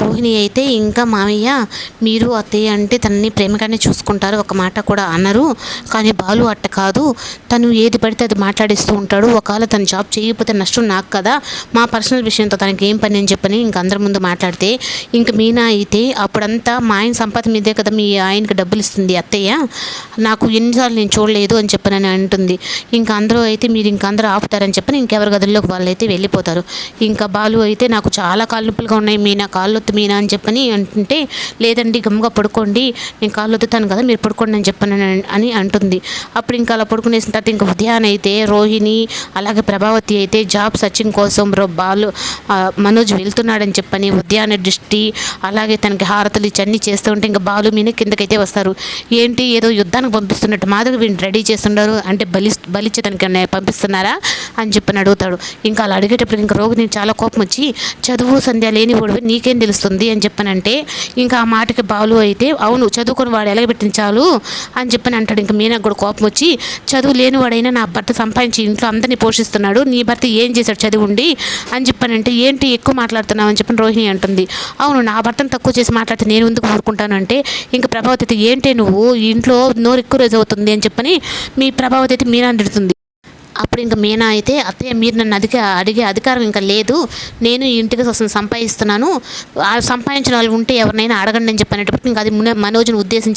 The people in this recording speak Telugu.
రోహిణి అయితే ఇంకా మామయ్య మీరు అత్తయ్య అంటే తనని ప్రేమగానే చూసుకుంటారు ఒక మాట కూడా అనరు. కానీ బాలు అట్ట కాదు. తను ఏది పడితే అది మాట్లాడిస్తూ ఉంటాడు. ఒకవేళ తను జాబ్ చేయకపోతే నష్టం నాకు కదా. మా పర్సనల్ విషయంతో తనకి ఏం పని అని చెప్పని ఇంక అందరి ముందు మాట్లాడితే ఇంక మీనా అయితే అప్పుడంతా మా ఆయన సంపద మీదే కదా మీ ఆయనకి డబ్బులు ఇస్తుంది అత్తయ్య. నాకు ఎన్నిసార్లు నేను చూడలేదు అని చెప్పనని అంటుంది. ఇంకా అందరూ అయితే మీరు ఇంక అందరూ ఆపుతారని చెప్పని ఇంకెవరి గదుల్లోకి వాళ్ళు అయితే వెళ్ళిపోతారు. ఇంకా బాలు అయితే నాకు చాలా కాళ్ళు నొప్పులుగా ఉన్నాయి. మీనా కాళ్ళు పడుకోవద్దు మీనా అని చెప్పని అంటుంటే లేదండి గమ్ముగా పడుకోండి. నేను కాళ్ళు వద్దుతాను కదా మీరు పడుకోండి అని చెప్పను అని- అంటుంది. అప్పుడు ఇంకా అలా పడుకునేసిన తర్వాత ఇంకా ఉదయాన్ అయితే రోహిణి అలాగే ప్రభావతి అయితే జాబ్ సర్చింగ్ కోసం రో బాలు మనోజ్ వెళ్తున్నాడని చెప్పని ఉదయాన్నే దృష్టి అలాగే తనకి హారతులు ఇచ్చన్నీ చేస్తూ ఉంటే ఇంకా బాలు మీన కిందకైతే వస్తారు. ఏంటి ఏదో యుద్ధానికి పంపిస్తున్నట్టు మాధవి వీడిని రెడీ చేస్తున్నారు అంటే బలి బలిచ్చి తనకి పంపిస్తున్నారా అని చెప్పని అడుగుతాడు. ఇంకా అలా అడిగేటప్పుడు ఇంకా రోగిని చాలా కోపం వచ్చి చదువు సంధ్య లేని వాడు నీకేం తెలుస్తుంది అని చెప్పనంటే ఇంకా ఆ మాటకి బాలు అయితే అవును చదువుకొని వాడు ఎలా చాలు అని చెప్పని అంటాడు. ఇంకా మీనాకు కూడా కోపం వచ్చి చదువు లేనివాడైనా నా భర్త సంపాదించి ఇంట్లో అందరినీ పోషిస్తున్నాడు నీ భర్త ఏం చేశాడు చదువు ఉండి అని చెప్పనంటే ఏంటి ఎక్కువ మాట్లాడుతున్నావు అని చెప్పని రోహిణి అంటుంది. అవును నా భర్తను తక్కువ చేసి మాట్లాడితే నేను ఎందుకు ఊరుకుంటాను అంటే ఇంకా ప్రభావతి ఏంటి నువ్వు ఇంట్లో నోరు ఎక్కువ రోజు అవుతుంది అని చెప్పని మీ ప్రభావతి అయితే మీనా తిడుతుంది అప్పుడు ఇంకా మీనా అయితే అత్తయ్య మీరు నన్ను అధిక అడిగే అధికారం ఇంకా లేదు. నేను ఈ ఇంటికి కోసం సంపాదిస్తున్నాను. సంపాదించిన వాళ్ళు ఉంటే ఎవరినైనా అడగండి అని చెప్పనేటప్పుడు ఇంకా అది మనోజ్ని ఉద్దేశించి